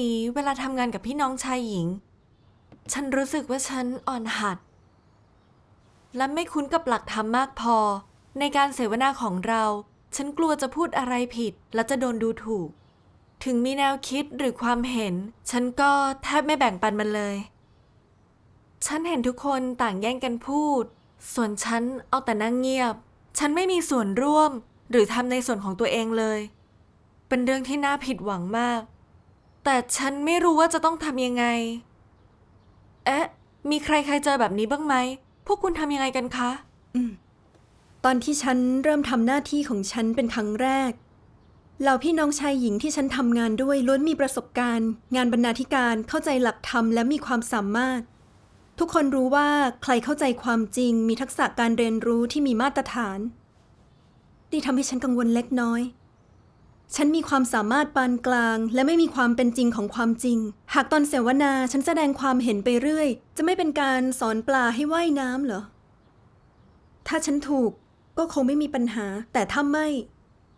นี้เวลาทำงานกับพี่น้องชายหญิง ฉันรู้สึกว่าฉันอ่อนหัด และไม่คุ้นกับหลักธรรมมากพอ ในการเสวนาของเรา ฉันกลัวจะพูดอะไรผิด และจะโดนดูถูก ถึงมีแนวคิดหรือความเห็น ฉันก็แทบไม่แบ่งปันมันเลย ฉันเห็นทุกคนต่างแย่งกันพูด ส่วนฉันเอาแต่นั่งเงียบ ฉันไม่มีส่วนร่วม หรือทำในส่วนของตัวเองเลย เป็นเรื่องที่น่าผิดหวังมาก แต่ฉันไม่รู้ว่าจะต้องทำยังไง เอ๊ะ มีใครใครเจอแบบนี้บ้างไหม พวกคุณทำยังไงกันคะอตอนที่ฉันเริ่มทำหน้าที่ของฉันเป็นครั้งแรก เหล่าพี่น้องชายหญิงที่ฉันทำงานด้วยล้วนมีประสบการณ์ งานบรรณาธิการเข้าใจหลักธรรมและมีความสามารถ ทุกคนรู้ว่าใครเข้าใจความจริง มีทักษะการเรียนรู้ที่มีมาตรฐาน นี่ทำให้ฉันกังวลเล็กน้อย ฉันมีความสามารถปานกลาง และไม่มีความเป็นจริงของความจริง หากตอนเสวนาฉันแสดงความเห็นไปเรื่อย จะไม่เป็นการสอนปลาให้ว่ายน้ำเหรอ ถ้าฉันถูกก็คงไม่มีปัญหา แต่ถ้าไม่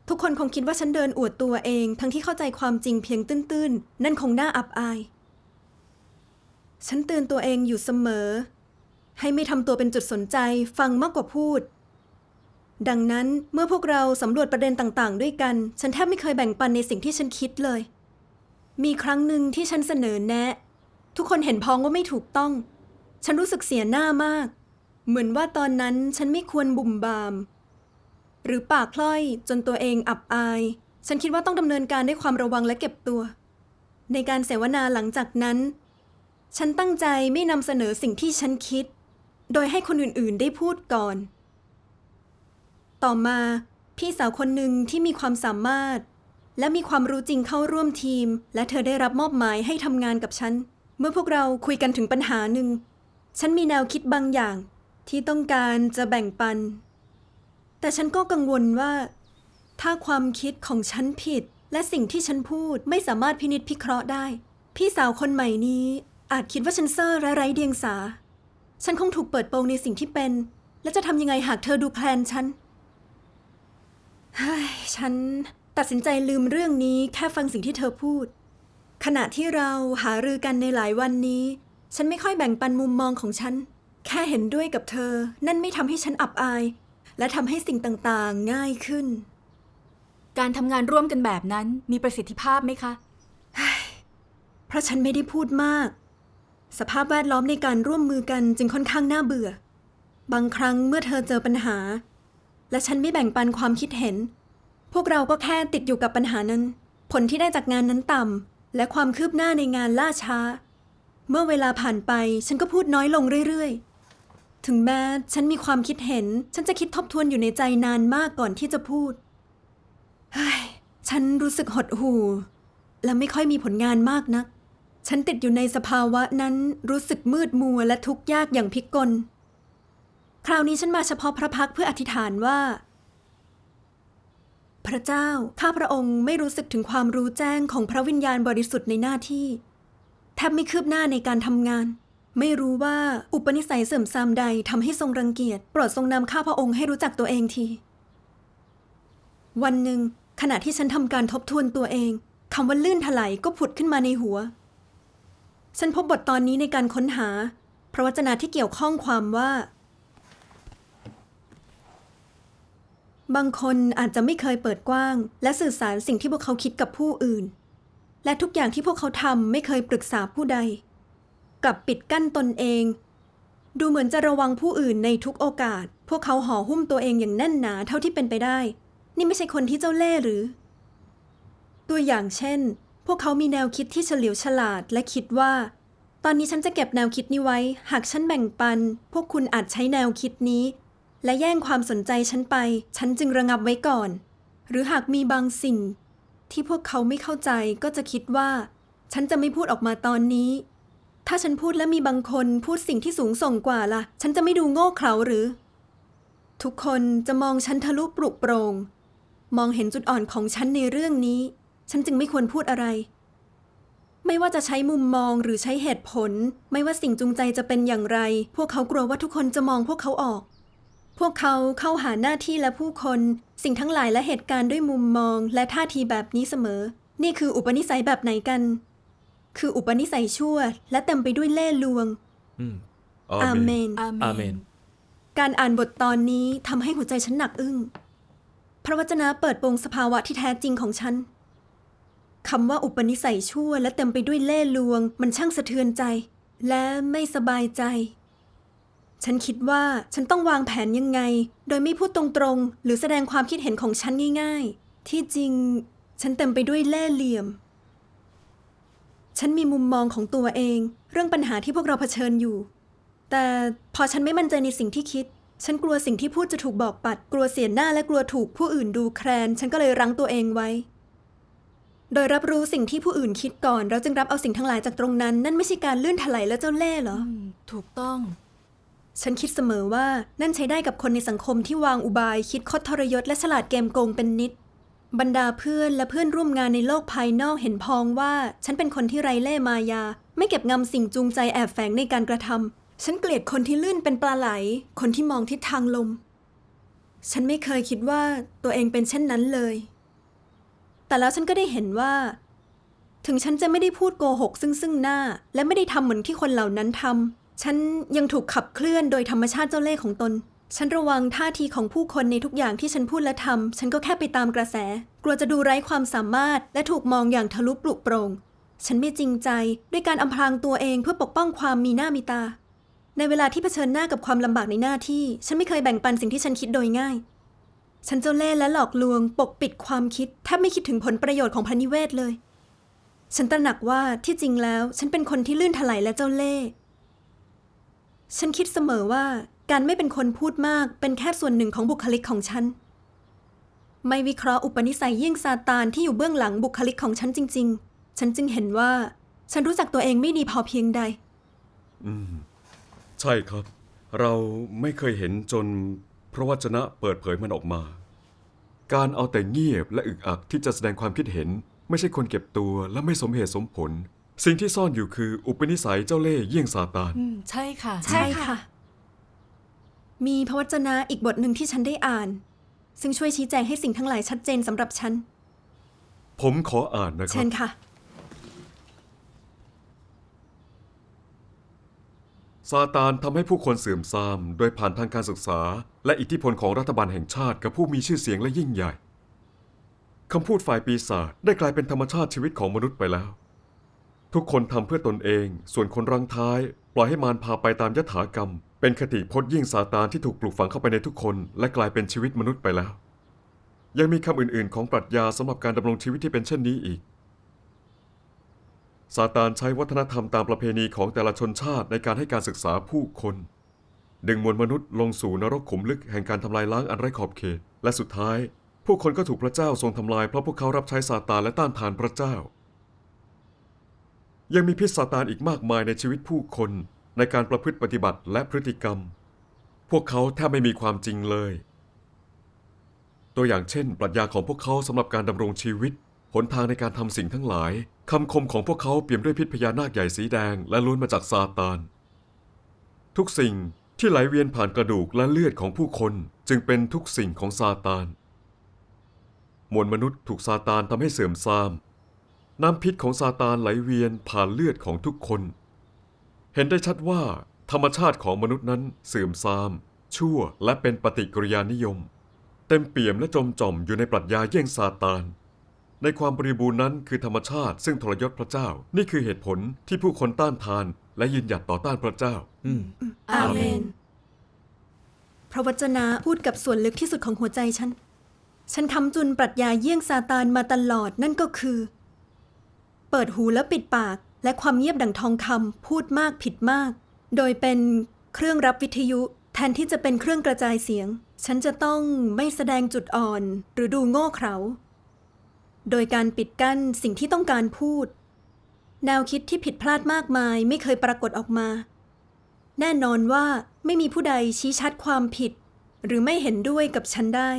ทุกคนคงคิดว่าฉันเดินอวดตัวเอง ทั้งที่เข้าใจความจริงเพียงตื้นๆ นั่นคงน่าอับอาย ฉันเตือนตัวเองอยู่เสมอ ให้ไม่ทำตัวเป็นจุดสนใจ ฟังมากกว่าพูด ดังนั้นเมื่อพวกเราสำรวจประเด็นต่างๆ ด้วยกัน ฉันแทบไม่เคยแบ่งปันในสิ่งที่ฉันคิดเลย มีครั้งหนึ่งที่ฉันเสนอแนะ ทุกคนเห็นพ้องว่าไม่ถูกต้อง ฉันรู้สึกเสียหน้ามาก เหมือนว่าตอนนั้นฉันไม่ควรบุ่มบาม หรือปากพล่อยจนตัวเองอับอาย ฉันคิดว่าต้องดำเนินการด้วยความระวังและเก็บตัว ในการเสวนาหลังจากนั้น ฉันตั้งใจไม่นำเสนอสิ่งที่ฉันคิด โดยให้คนอื่นๆ ได้พูดก่อน ต่อมาพี่สาวคนหนึ่งที่มีความสามารถ และมีความรู้จริงเข้าร่วมทีม และเธอได้รับมอบหมายให้ทำงานกับฉัน เมื่อพวกเราคุยกันถึงปัญหาหนึ่ง ฉันมีแนวคิดบางอย่าง ที่ต้องการจะแบ่งปัน แต่ฉันก็กังวลว่า ถ้าความคิดของฉันผิด และสิ่งที่ฉันพูดไม่สามารถพินิจพิเคราะห์ได้ พี่สาวคนใหม่นี้ อาจคิดว่าฉันเซอร์และไร้เดียงสา ฉันคงถูกเปิดโปงในสิ่งที่เป็น และจะทำยังไงหากเธอดูแคลนฉัน เฮ้ยฉันตัดสินใจลืมเรื่องนี้แค่ฟังสิ่งที่เธอพูด ขณะที่เราหารือกันในหลายวันนี้ ฉันไม่ค่อยแบ่งปันมุมมองของฉัน แค่เห็นด้วยกับเธอ นั่นไม่ทำให้ฉันอับอาย และทำให้สิ่งต่างๆ ง่ายขึ้น การทำงานร่วมกันแบบนั้นมีประสิทธิภาพไหมคะ เพราะฉันไม่ได้พูดมาก สภาพแวดล้อมในการร่วมมือกันจึงค่อนข้างน่าเบื่อ บางครั้งเมื่อเธอเจอปัญหา และฉันไม่แบ่งปันความคิดเห็น พวกเราก็แค่ติดอยู่กับปัญหานั้น ผลที่ได้จากงานนั้นต่ำและความคืบหน้าในงานล่าช้า เมื่อเวลาผ่านไปฉันก็พูดน้อยลงเรื่อยๆ ถึงแม้ฉันมีความคิดเห็น ฉันจะคิดทบทวนอยู่ในใจนานมากก่อนที่จะพูดเฮ้ยฉันรู้สึกหดหู่ และไม่ค่อยมีผลงานมากนัก ฉันติดอยู่ในสภาวะนั้นรู้สึกมืดมัวและทุกข์ยากอย่างพิกล คราวนี้ฉันมาเฉพาะพระพักเพื่ออธิษฐานว่า พระเจ้า ข้าพระองค์ไม่รู้สึกถึงความรู้แจ้งของพระวิญญาณบริสุทธิ์ในหน้าที่แทบไม่คืบหน้าในการทำงาน ไม่รู้ว่าอุปนิสัยเสื่อมทรามใดทำให้ทรงรังเกียจโปรดทรงนำข้าพระองค์ให้รู้จักตัวเองที วันหนึ่ง ขณะที่ฉันทำการทบทวนตัวเองคำว่าลื่นถลายก็ผุดขึ้นมาในหัว ฉันพบบทตอนนี้ในการค้นหา พระวจนะที่เกี่ยวข้องความว่า บางคนอาจจะไม่เคยเปิดกว้าง และสื่อสารสิ่งที่พวกเขาคิดกับผู้อื่น และทุกอย่างที่พวกเขาทำไม่เคยปรึกษาผู้ใด กลับปิดกั้นตนเอง ดูเหมือนจะระวังผู้อื่นในทุกโอกาส พวกเขาห่อหุ้มตัวเองอย่างแน่นหนาเท่าที่เป็นไปได้ นี่ไม่ใช่คนที่เจ้าเล่ห์หรือ ตัวอย่างเช่น พวกเขามีแนวคิดที่เฉลียวฉลาดและคิดว่า ตอนนี้ฉันจะเก็บแนวคิดนี้ไว้ หากฉันแบ่งปัน พวกคุณอาจใช้แนวคิดนี้ และแย่งความสนใจฉันไป ฉันจึงระงับไว้ก่อน หรือหากมีบางสิ่ง ที่พวกเขาไม่เข้าใจก็จะคิดว่า ฉันจะไม่พูดออกมาตอนนี้ ถ้าฉันพูดและมีบางคนพูดสิ่งที่สูงส่งกว่าล่ะ ฉันจะไม่ดูโง่เขลาหรือ ทุกคนจะมองฉันทะลุปลุกโปรง มองเห็นจุดอ่อนของฉันในเรื่องนี้ ฉันจึงไม่ควรพูดอะไร ไม่ว่าจะใช้มุมมองหรือใช้เหตุผล ไม่ว่าสิ่งจูงใจจะเป็นอย่างไร พวกเขากลัวว่าทุกคนจะมองพวกเขาออก พวกเขาเข้าหาหน้าที่และผู้คน สิ่งทั้งหลายและเหตุการณ์ด้วยมุมมองและท่าทีแบบนี้เสมอ นี่คืออุปนิสัยแบบไหนกัน คืออุปนิสัยชั่ว และเต็มไปด้วยเล่ห์ลวงอืมอาเมนอาเมอาเมน การอ่านบทตอนนี้ทำให้หัวใจฉันหนักอึ้ง พระวจนะเปิดโปงสภาวะที่แท้จริงของฉันคำว่าอุปนิสัยชั่วและเต็มไปด้วยเล่ห์ลวง มันช่างสะเทือนใจ และไม่สบายใจ ฉันคิดว่าฉันต้องวางแผนยังไง โดยไม่พูดตรงๆ หรือแสดงความคิดเห็นของฉันง่ายๆ ที่จริง ฉันเต็มไปด้วยเล่ห์เหลี่ยม ฉันมีมุมมองของตัวเอง เรื่องปัญหาที่พวกเราเผชิญอยู่ แต่พอฉันไม่มั่นใจในสิ่งที่คิด ฉันกลัวสิ่งที่พูดจะถูกบอกปัด กลัวเสียหน้าและกลัวถูกผู้อื่นดูแคลน ฉันก็เลยรั้งตัวเองไว้ โดยรับรู้สิ่งที่ผู้อื่นคิดก่อน เราจึงรับเอาสิ่งทั้งหลายจากตรงนั้น นั่นไม่ใช่การเลื่อนถลายและเจ้าเล่ห์เหรอ ถูกต้อง ฉันคิดเสมอว่านั่นใช้ได้กับคนในสังคมที่วางอุบายคิดคดทรยศและฉลาดเกมโกงเป็นนิด บรรดาเพื่อนและเพื่อนร่วมงานในโลกภายนอกเห็นพ้องว่า ฉันเป็นคนที่ไรเล่มายา ไม่เก็บงำสิ่งจูงใจแอบแฝงในการกระทำฉันเกลียดคนที่ลื่นเป็นปลาไหล คนที่มองทิศทางลม ฉันไม่เคยคิดว่าตัวเองเป็นเช่นนั้นเลย แต่แล้วฉันก็ได้เห็นว่า ถึงฉันจะไม่ได้พูดโกหกซึ่งซึ่งหน้า และไม่ได้ทำเหมือนที่คนเหล่านั้นทำ ฉันยังถูกขับเคลื่อนโดยธรรมชาติเจ้าเล่ห์ของตน ฉันระวังท่าทีของผู้คนในทุกอย่างที่ฉันพูดและทำ ฉันก็แค่ไปตามกระแส กลัวจะดูไร้ความสามารถ และถูกมองอย่างทะลุปลุกโปร่งฉันไม่จริงใจด้วยการอำพรางตัวเองเพื่อปกป้องความมีหน้ามีตา ในเวลาที่เผชิญหน้ากับความลำบากในหน้าที่ ฉันไม่เคยแบ่งปันสิ่งที่ฉันคิดโดยง่าย ฉันเจ้าเล่ห์และหลอกลวง ปกปิดความคิดแทบไม่คิดถึงผลประโยชน์ของพระนิเวศเลย ฉันตระหนักว่าที่จริงแล้ว ฉันเป็นคนที่ลื่นถลายและเจ้าเล่ห์ ฉันคิดเสมอว่าการไม่เป็นคนพูดมากเป็นแค่ส่วนหนึ่งของบุคลิกของฉัน ไม่วิเคราะห์อุปนิสัยเยี่ยงซาตานที่อยู่เบื้องหลังบุคลิกของฉันจริง ๆ ฉันจึงเห็นว่า ฉันรู้จักตัวเองไม่ดีพอเพียงใด อืม ใช่ครับ เราไม่เคยเห็นจนพระวจนะเปิดเผยมันออกมา การเอาแต่เงียบและอึกอักที่จะแสดงความคิดเห็น ไม่ใช่คนเก็บตัวและไม่สมเหตุสมผล สิ่งที่ซ่อนอยู่คืออุปนิสัยเจ้าเล่ห์เยี่ยงซาตาน อืมใช่ค่ะ ใช่ค่ะ มีพระวจนะอีกบทหนึ่งที่ฉันได้อ่าน ซึ่งช่วยชี้แจงให้สิ่งทั้งหลายชัดเจนสำหรับฉัน ผมขออ่านนะคเชิรับญค่ะ ซาตานทำให้ผู้คนเสื่อมทราม โดยผ่านทางการศึกษา และอิทธิพลของรัฐบาลแห่งชาติกับผู้มีชื่อเสียงและยิ่งใหญ่คำพูดฝ่ายปีศาจได้กลายเป็นธรรมชาติชีวิตของมนุษย์ไปแล้ว ทุกคนทำเพื่อตนเอง ส่วนคนรังท้าย ปล่อยให้มารพาไปตามยถากรรม เป็นคติพจน์ยิ่งซาตานที่ถูกปลูกฝังเข้าไปในทุกคน และกลายเป็นชีวิตมนุษย์ไปแล้ว ยังมีคำอื่นๆ ของปรัชญาสำหรับการดำรงชีวิตที่เป็นเช่นนี้อีก ซาตานใช้วัฒนธรรมตามประเพณีของแต่ละชนชาติในการให้การศึกษาผู้คน ดึงมวลมนุษย์ลงสู่นรกขุมลึกแห่งการทำลายล้างอันไร้ขอบเขต และสุดท้าย ผู้คนก็ถูกพระเจ้าทรงทำลายเพราะพวกเขารับใช้ซาตานและต้านทานพระเจ้า ยังมีพิษซาตานอีกมากมายในชีวิตผู้คนในการประพฤติปฏิบัติและพฤติกรรม พวกเขาแทบไม่มีความจริงเลย ตัวอย่างเช่น ปรัชญาของพวกเขาสำหรับการดำรงชีวิต หนทางในการทำสิ่งทั้งหลายคำคมของพวกเขาเปี่ยมด้วยพิษพญานาคใหญ่สีแดง และล้วนมาจากซาตาน ทุกสิ่งที่ไหลเวียนผ่านกระดูกและเลือดของผู้คนจึงเป็นทุกสิ่งของซาตาน มวลมนุษย์ถูกซาตานทำให้เสื่อมทราม น้ำพิษของซาตานไหลเวียนผ่านเลือดของทุกคน เห็นได้ชัดว่า ธรรมชาติของมนุษย์นั้นเสื่อมทราม ชั่วและเป็นปฏิกิริยานิยม เต็มเปี่ยมและจมจอมอยู่ในปรัชญาเยี่ยงซาตาน ในความบริบูรณ์นั้นคือธรรมชาติซึ่งทรยศพระเจ้า นี่คือเหตุผลที่ผู้คนต้านทาน และยืนหยัดต่อต้านพระเจ้า อืมอาเมน พระวจนะพูดกับส่วนลึกที่สุดของหัวใจฉัน ฉันคำจุนปรัชญาเยี่ยงซาตานมาตลอดนั่นก็คือ เปิดหูแล้วปิดปาก และความเงียบดังทองคำพูดมากผิดมาก โดยเป็นเครื่องรับวิทยุ แทนที่จะเป็นเครื่องกระจายเสียง ฉันจะต้องไม่แสดงจุดอ่อน หรือดูโง่เขลาโดยการปิดกั้นสิ่งที่ต้องการพูด แนวคิดที่ผิดพลาดมากมายไม่เคยปรากฏออกมา แน่นอนว่าไม่มีผู้ใดชี้ชัดความผิด หรือไม่เห็นด้วยกับฉันได้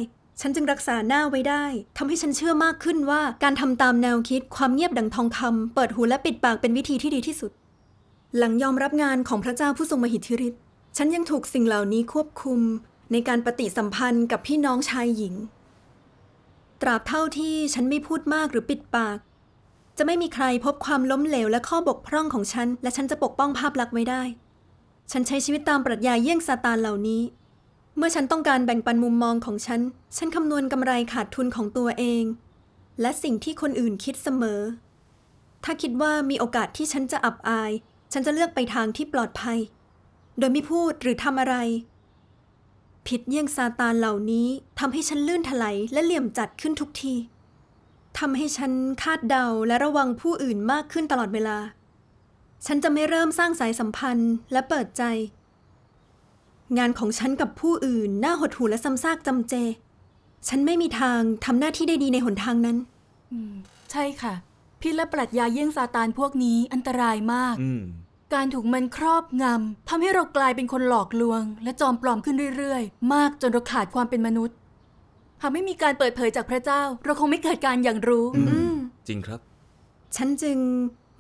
ฉันจึงรักษาหน้าไว้ได้ทำให้ฉันเชื่อมากขึ้นว่าการทำตามแนวคิดความเงียบดังทองคำเปิดหูและปิดปากเป็นวิธีที่ดีที่สุด หลังยอมรับงานของพระเจ้าผู้ทรงมหิทธิฤทธิ์ฉันยังถูกสิ่งเหล่านี้ควบคุม ในการปฏิสัมพันธ์กับพี่น้องชายหญิง ตราบเท่าที่ฉันไม่พูดมากหรือปิดปาก จะไม่มีใครพบความล้มเหลวและข้อบกพร่องของฉัน และฉันจะปกป้องภาพลักษณ์ไว้ได้ ฉันใช้ชีวิตตามปรัชญาเยี่ยงซาตานเหล่านี้ เมื่อฉันต้องการแบ่งปันมุมมองของฉัน ฉันคำนวณกำไรขาดทุนของตัวเอง และสิ่งที่คนอื่นคิดเสมอ ถ้าคิดว่ามีโอกาสที่ฉันจะอับอาย ฉันจะเลือกไปทางที่ปลอดภัย โดยไม่พูดหรือทำอะไร ผิดเยี่ยงซาตานเหล่านี้ทำให้ฉันลื่นถลายและเหลี่ยมจัดขึ้นทุกทีทำให้ฉันคาดเดาและระวังผู้อื่นมากขึ้นตลอดเวลา ฉันจะไม่เริ่มสร้างสายสัมพันธ์และเปิดใจ งานของฉันกับผู้อื่น น่าหดหู่และซ้ำซากจำเจ ฉันไม่มีทางทำหน้าที่ได้ดีในหนทางนั้นใช่ค่ะ พิษและปรัชญาเยี่ยงซาตานพวกนี้อันตรายมาก อืม การถูกมันครอบงำทำให้เรากลายเป็นคนหลอกลวง และจอมปลอมขึ้นเรื่อยๆ มากจนเราขาดความเป็นมนุษย์ หากไม่มีการเปิดเผยจากพระเจ้า เราคงไม่เกิดการอย่างรู้ อืมอืมจริงครับ ฉันจึง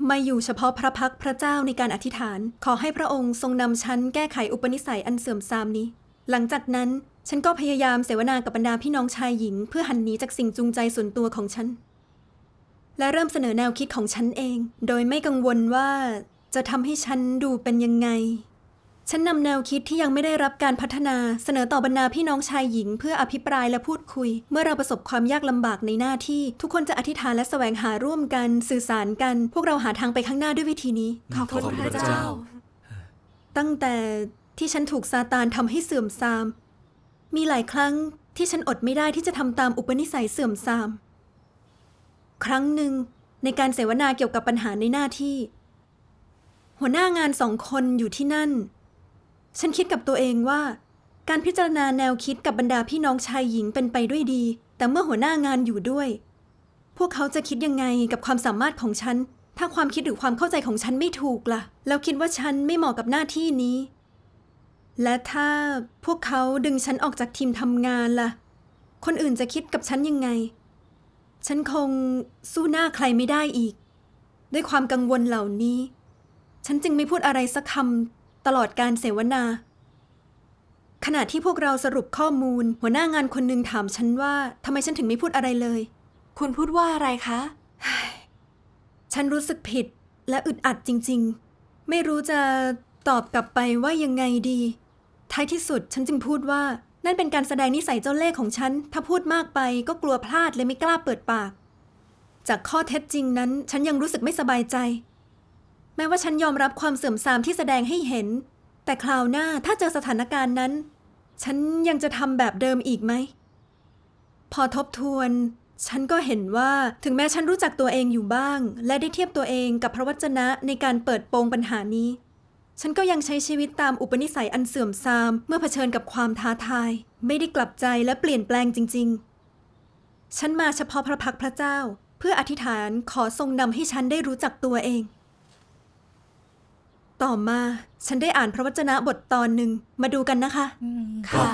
มาอยู่เฉพาะพระพักพระเจ้าในการอธิษฐาน ขอให้พระองค์ทรงนำฉันแก้ไขอุปนิสัยอันเสื่อมทรามนี้ หลังจากนั้นฉันก็พยายามเสวนากับบรรดาพี่น้องชายหญิง เพื่อหันหนีจากสิ่งจูงใจส่วนตัวของฉัน และเริ่มเสนอแนวคิดของฉันเอง โดยไม่กังวลว่าจะทำให้ฉันดูเป็นยังไง ฉันนำแนวคิดที่ยังไม่ได้รับการพัฒนาเสนอต่อบรรดาพี่น้องชายหญิง เพื่ออภิปรายและพูดคุย เมื่อเราประสบความยากลำบากในหน้าที่ ทุกคนจะอธิษฐานและแสวงหาร่วมกัน สื่อสารกัน พวกเราหาทางไปข้างหน้าด้วยวิธีนี้ ขอบคุณพระเจ้าเจ้าตั้งแต่ที่ฉันถูกซาตานทำให้เสื่อมทราม มีหลายครั้งที่ฉันอดไม่ได้ที่จะทำตามอุปนิสัยเสื่อมทราม ครั้งหนึ่ง ในการเสวนาเกี่ยวกับปัญหาในหน้าที่ หัวหน้างานสองคนอยู่ที่นั่น ฉันคิดกับตัวเองว่า การพิจารณาแนวคิดกับบรรดาพี่น้องชายหญิงเป็นไปด้วยดี แต่เมื่อหัวหน้างานอยู่ด้วย พวกเขาจะคิดยังไงกับความสามารถของฉัน ถ้าความคิดหรือความเข้าใจของฉันไม่ถูกล่ะ แล้วคิดว่าฉันไม่เหมาะกับหน้าที่นี้ และถ้าพวกเขาดึงฉันออกจากทีมทำงานล่ะ คนอื่นจะคิดกับฉันยังไง ฉันคงสู้หน้าใครไม่ได้อีก ด้วยความกังวลเหล่านี้ ฉันจึงไม่พูดอะไรสักคำ ตลอดการเสวนา ขณะที่พวกเราสรุปข้อมูล หัวหน้างานคนหนึ่งถามฉันว่าทำไมฉันถึงไม่พูดอะไรเลย คุณพูดว่าอะไรคะ ฉันรู้สึกผิดและอึดอัดจริง ๆ ไม่รู้จะตอบกลับไปว่ายังไงดี ท้ายที่สุดฉันจึงพูดว่านั่นเป็นการแสดงนิสัยเจ้าเล่ห์ของฉัน ถ้าพูดมากไปก็กลัวพลาดเลยไม่กล้าเปิดปาก จากข้อเท็จจริงนั้น ฉันยังรู้สึกไม่สบายใจ แม้ว่าฉันยอมรับความเสื่อมทรามที่แสดงให้เห็น แต่คราวหน้าถ้าเจอสถานการณ์นั้น ฉันยังจะทำแบบเดิมอีกไหม พอทบทวน ฉันก็เห็นว่าถึงแม้ฉันรู้จักตัวเองอยู่บ้าง และได้เทียบตัวเองกับพระวจนะในการเปิดโปงปัญหานี้ ฉันก็ยังใช้ชีวิตตามอุปนิสัยอันเสื่อมทราม เมื่อเผชิญกับความท้าทาย ไม่ได้กลับใจและเปลี่ยนแปลงจริง ๆ ฉันมาเฉพาะพระพักพระเจ้า เพื่ออธิษฐานขอทรงนำให้ฉันได้รู้จักตัวเอง ต่อมาฉันได้อ่านพระวจนะบทตอนหนึ่งมาดูกันนะคะอืมค่ะ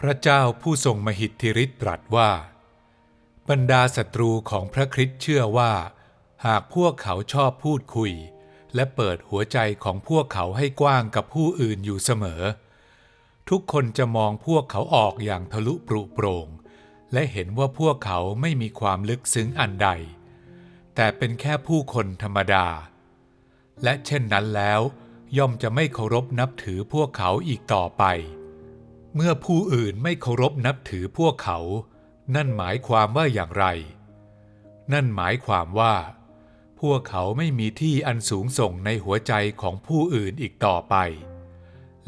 พระเจ้าผู้ทรงมหิทธิฤทธิ์ตรัสว่า บรรดาศัตรูของพระคริสต์เชื่อว่า หากพวกเขาชอบพูดคุย และเปิดหัวใจของพวกเขาให้กว้างกับผู้อื่นอยู่เสมอ ทุกคนจะมองพวกเขาออกอย่างทะลุปรุโปร่ง และเห็นว่าพวกเขาไม่มีความลึกซึ้งอันใด แต่เป็นแค่ผู้คนธรรมดา และเช่นนั้นแล้ว ย่อมจะไม่เคารพนับถือพวกเขาอีกต่อไป เมื่อผู้อื่นไม่เคารพนับถือพวกเขา นั่นหมายความว่าอย่างไร นั่นหมายความว่า พวกเขาไม่มีที่อันสูงส่งในหัวใจของผู้อื่นอีกต่อไป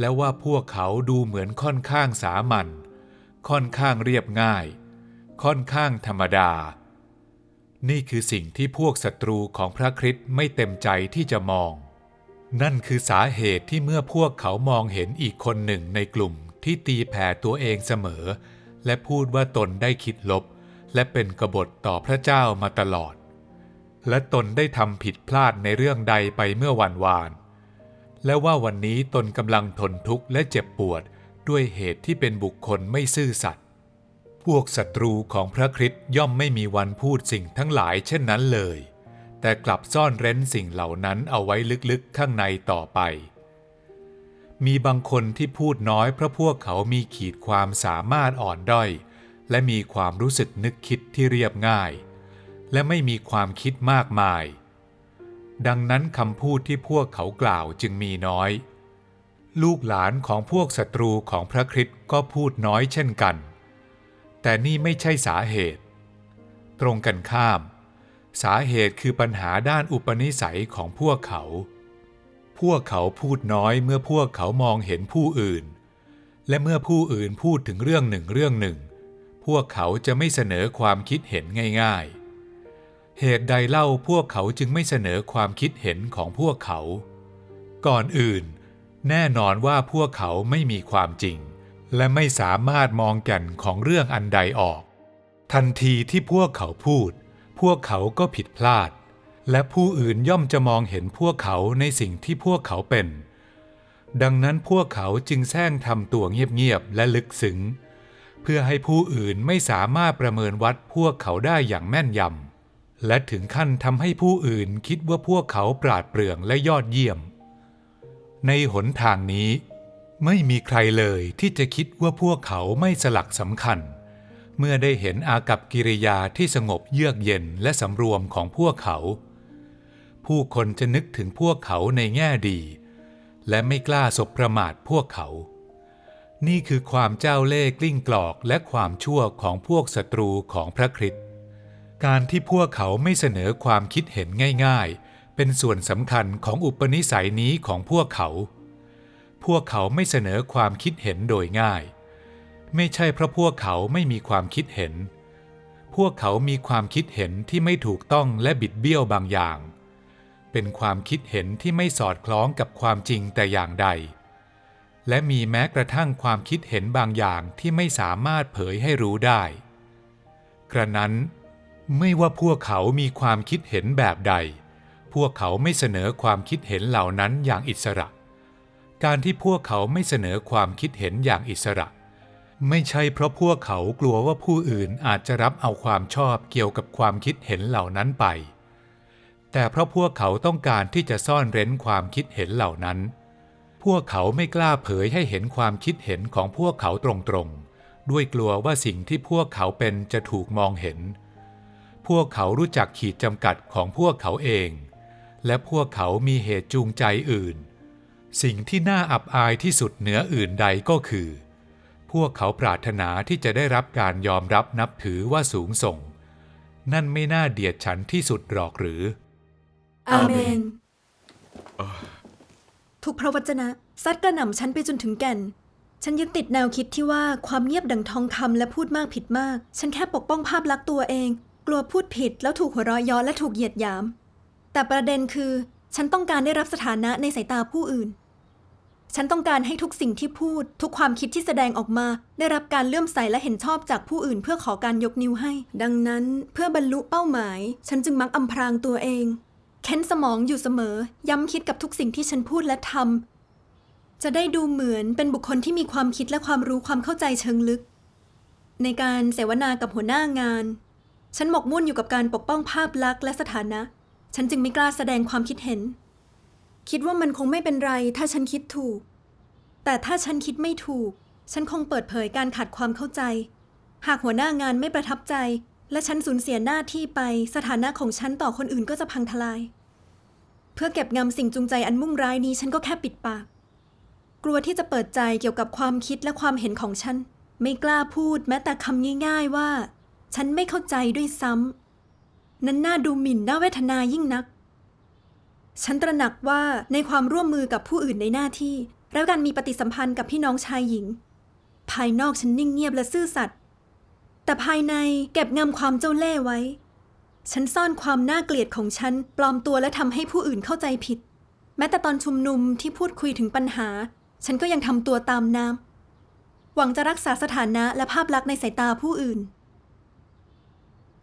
และว่าพวกเขาดูเหมือนค่อนข้างสามัญค่อนข้างเรียบง่าย ค่อนข้างธรรมดา นี่คือสิ่งที่พวกศัตรูของพระคริสต์ไม่เต็มใจที่จะมอง นั่นคือสาเหตุที่เมื่อพวกเขามองเห็นอีกคนหนึ่งในกลุ่มที่ตีแผ่ตัวเองเสมอ และพูดว่าตนได้คิดลบ และเป็นกบฏต่อพระเจ้ามาตลอด และตนได้ทำผิดพลาดในเรื่องใดไปเมื่อวันวาน และว่าวันนี้ตนกำลังทนทุกข์และเจ็บปวดด้วยเหตุที่เป็นบุคคลไม่ซื่อสัตย์ พวกศัตรูของพระคริสต์ย่อมไม่มีวันพูดสิ่งทั้งหลายเช่นนั้นเลย แต่กลับซ่อนเร้นสิ่งเหล่านั้นเอาไว้ลึกๆข้างในต่อไป มีบางคนที่พูดน้อยเพราะพวกเขามีขีดความสามารถอ่อนด้อย และมีความรู้สึกนึกคิดที่เรียบง่าย และไม่มีความคิดมากมาย ดังนั้นคำพูดที่พวกเขากล่าวจึงมีน้อย ลูกหลานของพวกศัตรูของพระคริสต์ก็พูดน้อยเช่นกัน แต่นี่ไม่ใช่สาเหตุ ตรงกันข้าม สาเหตุคือปัญหาด้านอุปนิสัยของพวกเขา พวกเขาพูดน้อยเมื่อพวกเขามองเห็นผู้อื่น และเมื่อผู้อื่นพูดถึงเรื่องหนึ่งเรื่องหนึ่ง พวกเขาจะไม่เสนอความคิดเห็นง่าย ๆเหตุใดเล่าพวกเขาจึงไม่เสนอความคิดเห็นของพวกเขา ก่อนอื่น แน่นอนว่าพวกเขาไม่มีความจริง และไม่สามารถมองแก่นของเรื่องอันใดออก ทันทีที่พวกเขาพูด พวกเขาก็ผิดพลาด และผู้อื่นย่อมจะมองเห็นพวกเขาในสิ่งที่พวกเขาเป็น ดังนั้นพวกเขาจึงแซงทำตัวเงียบๆและลึกซึ้งเพื่อให้ผู้อื่นไม่สามารถประเมินวัดพวกเขาได้อย่างแม่นยำ และถึงขั้นทำให้ผู้อื่นคิดว่าพวกเขาปราดเปรื่องและยอดเยี่ยม ในหนทางนี้ ไม่มีใครเลยที่จะคิดว่าพวกเขาไม่สลักสำคัญ เมื่อได้เห็นอากับกิริยาที่สงบเยือกเย็นและสำรวมของพวกเขา ผู้คนจะนึกถึงพวกเขาในแง่ดี และไม่กล้าสบประมาทพวกเขา นี่คือความเจ้าเล่ห์กลิ้งกลอกและความชั่วของพวกศัตรูของพระคริสต์การที่พวกเขาไม่เสนอความคิดเห็นง่าย ๆ เป็นส่วนสำคัญของอุปนิสัยนี้ของพวกเขา พวกเขาไม่เสนอความคิดเห็นโดยง่าย ไม่ใช่เพราะพวกเขาไม่มีความคิดเห็น พวกเขามีความคิดเห็นที่ไม่ถูกต้องและบิดเบี้ยวบางอย่าง เป็นความคิดเห็นที่ไม่สอดคล้องกับความจริงแต่อย่างใด และมีแม้กระทั่งความคิดเห็นบางอย่างที่ไม่สามารถเผยให้รู้ได้ กระนั้น ไม่ว่าพวกเขามีความคิดเห็นแบบใด พวกเขาไม่เสนอความคิดเห็นเหล่านั้นอย่างอิสระ การที่พวกเขาไม่เสนอความคิดเห็นอย่างอิสระ ไม่ใช่เพราะพวกเขากลัวว่าผู้อื่นอาจจะรับเอาความชอบเกี่ยวกับความคิดเห็นเหล่านั้นไป แต่เพราะพวกเขาต้องการที่จะซ่อนเร้นความคิดเห็นเหล่านั้น พวกเขาไม่กล้าเผยให้เห็นความคิดเห็นของพวกเขาตรงๆ ด้วยกลัวว่าสิ่งที่พวกเขาเป็นจะถูกมองเห็น พวกเขารู้จักขีดจำกัดของพวกเขาเอง และพวกเขามีเหตุจูงใจอื่น สิ่งที่น่าอับอายที่สุดเหนืออื่นใดก็คือ พวกเขาปรารถนาที่จะได้รับการยอมรับนับถือว่าสูงส่ง นั่นไม่น่าเดียดฉันที่สุดหรอกหรือ อาเมน ทุกพระวจนะซัดกระหน่ำฉันไปจนถึงแก่น ฉันยึดติดแนวคิดที่ว่าความเงียบดังทองคำและพูดมากผิดมาก ฉันแค่ปกป้องภาพลักษณ์ตัวเอง กลัวพูดผิดแล้วถูกหัวเราะเย้อและถูกเหยียดหยาม แต่ประเด็นคือ ฉันต้องการได้รับสถานะในสายตาผู้อื่น ฉันต้องการให้ทุกสิ่งที่พูด ทุกความคิดที่แสดงออกมา ได้รับการเลื่อมใสและเห็นชอบจากผู้อื่นเพื่อขอการยกนิ้วให้ ดังนั้นเพื่อบรรลุเป้าหมาย ฉันจึงมักอำพรางตัวเอง เค้นสมองอยู่เสมอ ย้ำคิดกับทุกสิ่งที่ฉันพูดและทำจะได้ดูเหมือนเป็นบุคคลที่มีความคิดและความรู้ความเข้าใจเชิงลึก ในการเสวนากับหัวหน้างาน ฉันหมกมุ่นอยู่กับการปกป้องภาพลักษณ์และสถานะ ฉันจึงไม่กล้าแสดงความคิดเห็น คิดว่ามันคงไม่เป็นไร ถ้าฉันคิดถูก แต่ถ้าฉันคิดไม่ถูก ฉันคงเปิดเผยการขาดความเข้าใจ หากหัวหน้างานไม่ประทับใจ และฉันสูญเสียหน้าที่ไป สถานะของฉันต่อคนอื่นก็จะพังทลาย เพื่อเก็บงำสิ่งจูงใจอันมุ่งร้ายนี้ฉันก็แค่ปิดปาก กลัวที่จะเปิดใจเกี่ยวกับความคิดและความเห็นของฉัน ไม่กล้าพูดแม้แต่คำง่าย ๆว่า ฉันไม่เข้าใจด้วยซ้ำนั้นน่าดูหมิ่นน่าเวทนายิ่งนัก ฉันตระหนักว่าในความร่วมมือกับผู้อื่นในหน้าที่ และการมีปฏิสัมพันธ์กับพี่น้องชายหญิง ภายนอกฉันนิ่งเงียบและซื่อสัตย์แต่ภายในเก็บงำความเจ้าเล่ห์ไว้ ฉันซ่อนความน่าเกลียดของฉัน ปลอมตัวและทำให้ผู้อื่นเข้าใจผิด แม้แต่ตอนชุมนุมที่พูดคุยถึงปัญหา ฉันก็ยังทำตัวตามน้ำหวังจะรักษาสถานะและภาพลักษณ์ในสายตาผู้อื่น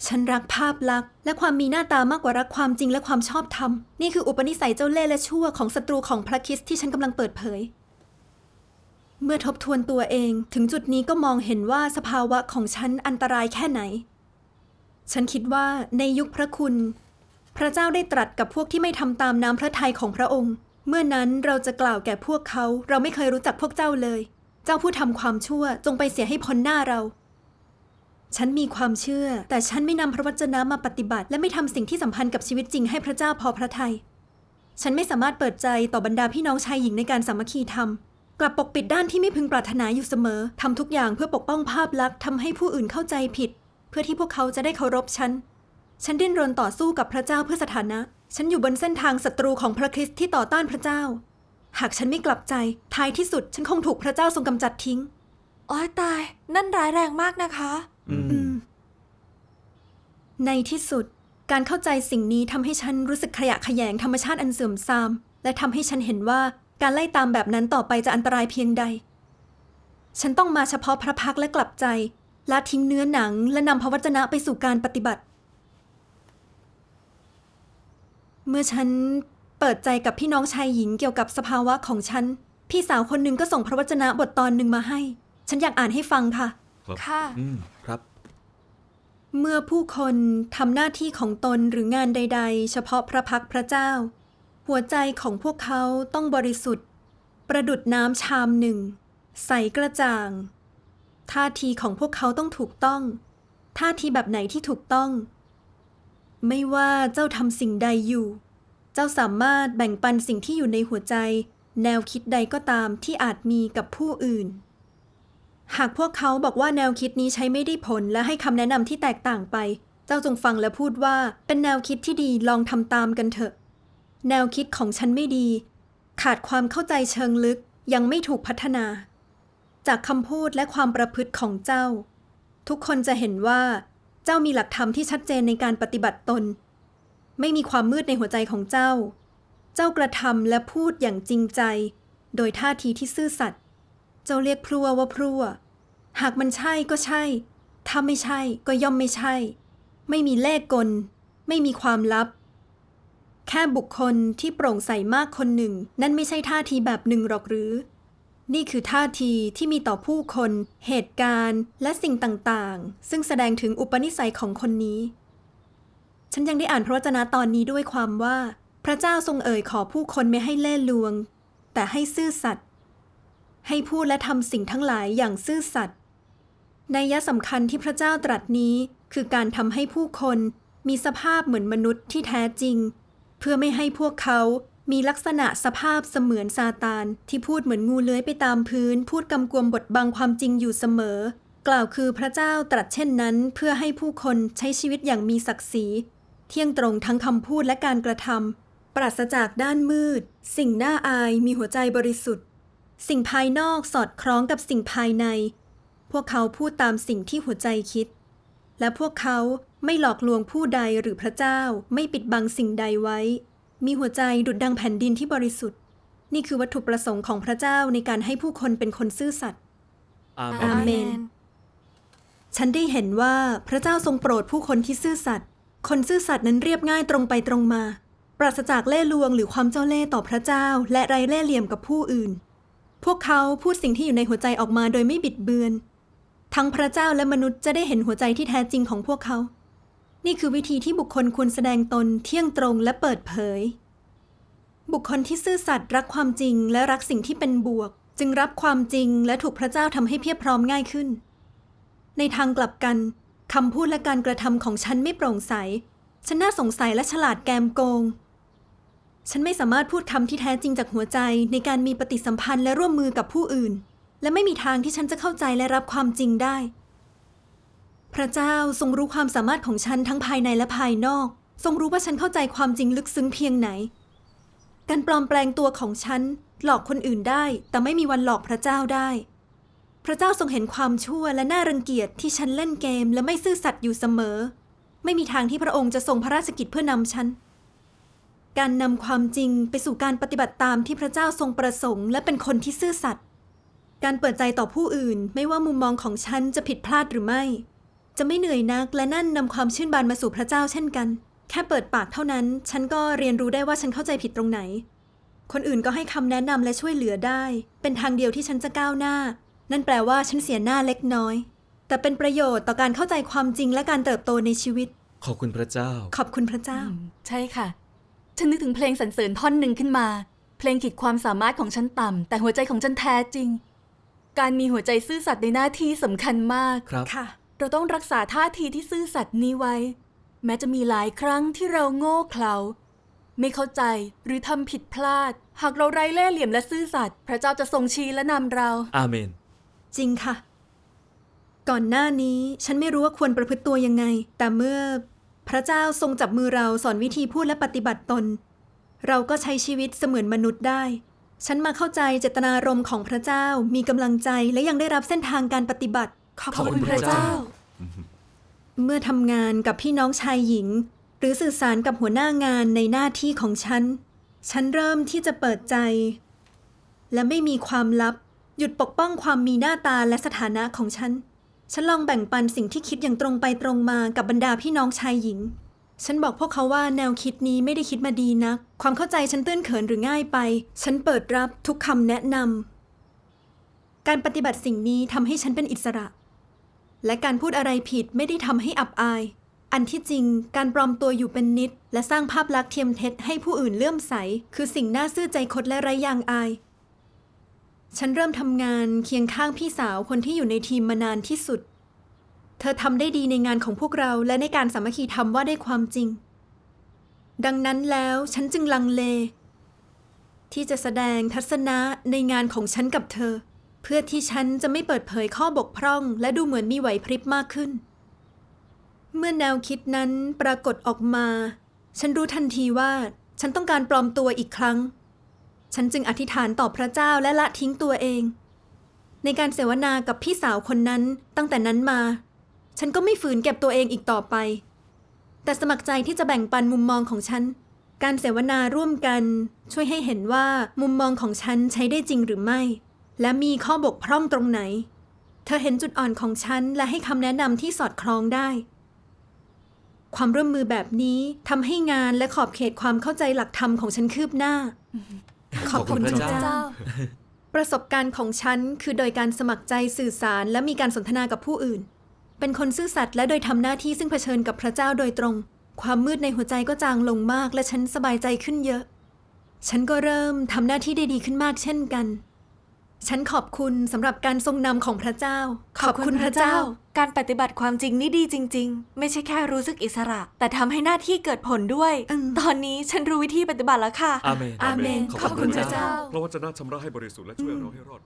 ฉันรักภาพลักษณ์และความมีหน้าตามากกว่ารักความจริงและความชอบธรรม นี่คืออุปนิสัยเจ้าเล่ห์และชั่วของศัตรูของพระคริสต์ที่ฉันกำลังเปิดเผย เมื่อทบทวนตัวเอง ถึงจุดนี้ก็มองเห็นว่าสภาวะของฉันอันตรายแค่ไหน ฉันคิดว่าในยุคพระคุณ พระเจ้าได้ตรัสกับพวกที่ไม่ทำตามน้ำพระทัยของพระองค์ เมื่อนั้นเราจะกล่าวแก่พวกเขา เราไม่เคยรู้จักพวกเจ้าเลย เจ้าผู้ทำความชั่วจงไปเสียให้พ้นหน้าเรา ฉันมีความเชื่อ แต่ฉันไม่นำพระวจนะมาปฏิบัติ และไม่ทำสิ่งที่สัมพันธ์กับชีวิตจริงให้พระเจ้าพอพระทัย ฉันไม่สามารถเปิดใจต่อบรรดาพี่น้องชายหญิงในการสามัคคีธรรม กลับปกปิดด้านที่ไม่พึงปรารถนาอยู่เสมอทำทุกอย่างเพื่อปกป้องภาพลักษณ์ทำให้ผู้อื่นเข้าใจผิด เพื่อที่พวกเขาจะได้เคารพฉัน ฉันดิ้นรนต่อสู้กับพระเจ้าเพื่อสถานะ ฉันอยู่บนเส้นทางศัตรูของพระคริสต์ที่ต่อต้านพระเจ้า หากฉันไม่กลับใจ ท้ายที่สุดฉันคงถูกพระเจ้าทรงกำจัดทิ้ง อ้อยตาย นั่นร้ายแรงมากนะคะ ในที่สุดการเข้าใจสิ่งนี้ทำให้ฉันรู้สึกขยะแขยงธรรมชาติอันเสื่อมทราม และทำให้ฉันเห็นว่าการไล่ตามแบบนั้นต่อไปจะอันตรายเพียงใด ฉันต้องมาเฉพาะพระพักตร์และกลับใจละทิ้งเนื้อหนัง และนำพระวจนะไปสู่การปฏิบัติ เมื่อฉันเปิดใจกับพี่น้องชายหญิงเกี่ยวกับสภาวะของฉัน พี่สาวคนหนึ่งก็ส่งพระวจนะบทตอนหนึ่งมาให้ ฉันอยากอ่านให้ฟังค่ะครับค่ะอืมครับ เมื่อผู้คนทำหน้าที่ของตนหรืองานใด ๆ เฉพาะพระพักพระเจ้า หัวใจของพวกเขาต้องบริสุทธิ์ ประดุดน้ำชามหนึ่ง ใสกระจ่าง ท่าทีของพวกเขาต้องถูกต้อง ท่าทีแบบไหนที่ถูกต้อง ไม่ว่าเจ้าทำสิ่งใดอยู่ เจ้าสามารถแบ่งปันสิ่งที่อยู่ในหัวใจ แนวคิดใดก็ตามที่อาจมีกับผู้อื่น หากพวกเขาบอกว่าแนวคิดนี้ใช้ไม่ได้ผลและให้คำแนะนำที่แตกต่างไป เจ้าจงฟังและพูดว่าเป็นแนวคิดที่ดีลองทำตามกันเถอะ แนวคิดของฉันไม่ดี ขาดความเข้าใจเชิงลึกยังไม่ถูกพัฒนา จากคำพูดและความประพฤติของเจ้า ทุกคนจะเห็นว่า เจ้ามีหลักธรรมที่ชัดเจนในการปฏิบัติตน ไม่มีความมืดในหัวใจของเจ้า เจ้ากระทำและพูดอย่างจริงใจ โดยท่าทีที่ซื่อสัตย์ เจ้าเรียกพลัวว่าพลัวหากมันใช่ก็ใช่ ถ้าไม่ใช่ก็ย่อมไม่ใช่ ไม่มีเลขกล ไม่มีความลับ แค่บุคคลที่โปร่งใสมากคนหนึ่ง นั่นไม่ใช่ท่าทีแบบหนึ่งหรอกหรือ นี่คือท่าทีที่มีต่อผู้คน เหตุการณ์ และสิ่งต่างๆ ซึ่งแสดงถึงอุปนิสัยของคนนี้ ฉันยังได้อ่านพระวจนะตอนนี้ด้วยความว่า พระเจ้าทรงเอ่ยขอผู้คนไม่ให้เล่ห์ลวง แต่ให้ซื่อสัตย์ ให้พูดและทำสิ่งทั้งหลายอย่างซื่อสัตย์นัยยะสำคัญที่พระเจ้าตรัสนี้คือการทำให้ผู้คนมีสภาพเหมือนมนุษย์ที่แท้จริง เพื่อไม่ให้พวกเขามีลักษณะสภาพเสมือนซาตานที่พูดเหมือนงูเลื้อยไปตามพื้น พูดกำกวมบทบังความจริงอยู่เสมอ กล่าวคือพระเจ้าตรัสเช่นนั้น เพื่อให้ผู้คนใช้ชีวิตอย่างมีศักดิ์ศรี เที่ยงตรงทั้งคำพูดและการกระทำปราศจากด้านมืด สิ่งน่าอายมีหัวใจบริสุทธิ์ สิ่งภายนอกสอดคล้องกับสิ่งภายใน พวกเขาพูดตามสิ่งที่หัวใจคิด และพวกเขาไม่หลอกลวงผู้ใดหรือพระเจ้าไม่ปิดบังสิ่งใดไว้ มีหัวใจดุดดังแผ่นดินที่บริสุทธิ์ นี่คือวัตถุประสงค์ของพระเจ้าในการให้ผู้คนเป็นคนซื่อสัตย์อาเมอานเมน ฉันได้เห็นว่าพระเจ้าทรงโปรดผู้คนที่ซื่อสัตย์ คนซื่อสัตย์นั้นเรียบง่ายตรงไปตรงมา ปราศจากเล่ห์ลวงหรือความเจ้าเล่ห์ต่อพระเจ้า และไร้เล่ห์เหลี่ยมกับผู้อื่น พวกเขาพูดสิ่งที่อยู่ในหัวใจออกมาโดยไม่บิดเบือน ทั้งพระเจ้าและมนุษย์จะได้เห็นหัวใจที่แท้จริงของพวกเขา นี่คือวิธีที่บุคคลควรแสดงตนเที่ยงตรงและเปิดเผย บุคคลที่ซื่อสัตย์รักความจริงและรักสิ่งที่เป็นบวก จึงรับความจริงและถูกพระเจ้าทำให้เพียบพร้อมง่ายขึ้น ในทางกลับกันคำพูดและการกระทำของฉันไม่โปร่งใส ฉันน่าสงสัยและฉลาดแกมโกง ฉันไม่สามารถพูดคำที่แท้จริงจากหัวใจในการมีปฏิสัมพันธ์และร่วมมือกับผู้อื่น และไม่มีทางที่ฉันจะเข้าใจและรับความจริงได้ พระเจ้าทรงรู้ความสามารถของฉันทั้งภายในและภายนอก ทรงรู้ว่าฉันเข้าใจความจริงลึกซึ้งเพียงไหน การปลอมแปลงตัวของฉัน หลอกคนอื่นได้ แต่ไม่มีวันหลอกพระเจ้าได้ พระเจ้าทรงเห็นความชั่วและน่ารังเกียจที่ฉันเล่นเกมและไม่ซื่อสัตย์อยู่เสมอ ไม่มีทางที่พระองค์จะทรงพระราชกิจเพื่อนำฉัน การนำความจริงไปสู่การปฏิบัติตามที่พระเจ้าทรงประสงค์ และเป็นคนที่ซื่อสัตย์ การเปิดใจต่อผู้อื่น ไม่ว่ามุมมองของฉันจะผิดพลาดหรือไม่ จะไม่เหนื่อยนักและนั่นนำความชื่นบานมาสู่พระเจ้าเช่นกัน แค่เปิดปากเท่านั้น ฉันก็เรียนรู้ได้ว่าฉันเข้าใจผิดตรงไหน คนอื่นก็ให้คำแนะนำและช่วยเหลือได้ เป็นทางเดียวที่ฉันจะก้าวหน้า นั่นแปลว่าฉันเสียหน้าเล็กน้อย แต่เป็นประโยชน์ต่อการเข้าใจความจริงและการเติบโตในชีวิต ขอบคุณพระเจ้า ขอบคุณพระเจ้า ใช่ค่ะ ฉันนึกถึงเพลงสรรเสริญท่อนหนึ่งขึ้นมา เพลงขีดความสามารถของฉันต่ำ แต่หัวใจของฉันแท้จริง การมีหัวใจซื่อสัตย์ในหน้าที่สำคัญมาก ครับ ค่ะ เราต้องรักษาท่าทีที่ซื่อสัตย์นี้ไว้ แม้จะมีหลายครั้งที่เราโง่เขลา ไม่เข้าใจหรือทำผิดพลาด หากเราไร้เล่ห์เหลี่ยมและซื่อสัตย์พระเจ้าจะทรงชี้และนำเรา อาเมน จริงค่ะ ก่อนหน้านี้ฉันไม่รู้ว่าควรประพฤติตัวยังไง แต่เมื่อ พระเจ้าทรงจับมือเราสอนวิธีพูดและปฏิบัติตน เราก็ใช้ชีวิตเสมือนมนุษย์ได้ ฉันมาเข้าใจเจตนารมณ์ของพระเจ้ามีกำลังใจและยังได้รับเส้นทางการปฏิบัติ ขอบคุณพระเจ้า เมื่อทำงานกับพี่น้องชายหญิง หรือสื่อสารกับหัวหน้างานในหน้าที่ของฉัน ฉันเริ่มที่จะเปิดใจ และไม่มีความลับ หยุดปกป้องความมีหน้าตาและสถานะของฉัน ฉันลองแบ่งปันสิ่งที่คิดอย่างตรงไปตรงมากับบรรดาพี่น้องชายหญิง ฉันบอกพวกเขาว่าแนวคิดนี้ไม่ได้คิดมาดีนัก ความเข้าใจฉันตื้นเขินหรือง่ายไป ฉันเปิดรับทุกคำแนะนำ การปฏิบัติสิ่งนี้ทำให้ฉันเป็นอิสระ และการพูดอะไรผิดไม่ได้ทำให้อับอาย อันที่จริงการปลอมตัวอยู่เป็นนิด และสร้างภาพลักษณ์เทียมเท็จให้ผู้อื่นเลื่อมใส คือสิ่งน่าซื่อใจคดและไร้ยางอาย ฉันเริ่มทำงานเคียงข้างพี่สาวคนที่อยู่ในทีมมานานที่สุด เธอทำได้ดีในงานของพวกเราและในการสามัคคีทำว่าได้ความจริง ดังนั้นแล้วฉันจึงลังเล ที่จะแสดงทัศนะในงานของฉันกับเธอ เพื่อที่ฉันจะไม่เปิดเผยข้อบกพร่อง และดูเหมือนมีไหวพริบมากขึ้น เมื่อแนวคิดนั้นปรากฏออกมา ฉันรู้ทันทีว่าฉันต้องการปลอมตัวอีกครั้ง ฉันจึงอธิษฐานต่อพระเจ้าและละทิ้งตัวเอง ในการเสวนากับพี่สาวคนนั้นตั้งแต่นั้นมา ฉันก็ไม่ฝืนเก็บตัวเองอีกต่อไป แต่สมัครใจที่จะแบ่งปันมุมมองของฉัน การเสวนาร่วมกัน ช่วยให้เห็นว่ามุมมองของฉันใช้ได้จริงหรือไม่ และมีข้อบกพร่องตรงไหน เธอเห็นจุดอ่อนของฉันและให้คำแนะนำที่สอดคล้องได้ความร่วมมือแบบนี้ทำให้งานและขอบเขตความเข้าใจหลักธรรมของฉันคืบหน้า ขอบคุณขอบคุณพพระระเจ้าเจ้า ประสบการณ์ของฉันคือโดยการสมัครใจสื่อสารและมีการสนทนากับผู้อื่น เป็นคนซื่อสัตย์และโดยทำหน้าที่ซึ่งเผชิญกับพระเจ้าโดยตรง ความมืดในหัวใจก็จางลงมาก และฉันสบายใจขึ้นเยอะ ฉันก็เริ่มทำหน้าที่ได้ดีขึ้นมากเช่นกัน ฉันขอบคุณสำหรับการทรงนำของพระเจ้า ขอบคุณพระเจ้า การปฏิบัติความจริงนี่ดีจริง ๆ ไม่ใช่แค่รู้สึกอิสระ แต่ทำให้หน้าที่เกิดผลด้วยอืมตอนนี้ฉันรู้วิธีปฏิบัติแล้วค่ะ อาเมนอาเมน ขอบคุณพระเจ้าเพราะว่าจะน่าชำระให้บริสุทธิ์และช่วยเราให้รอด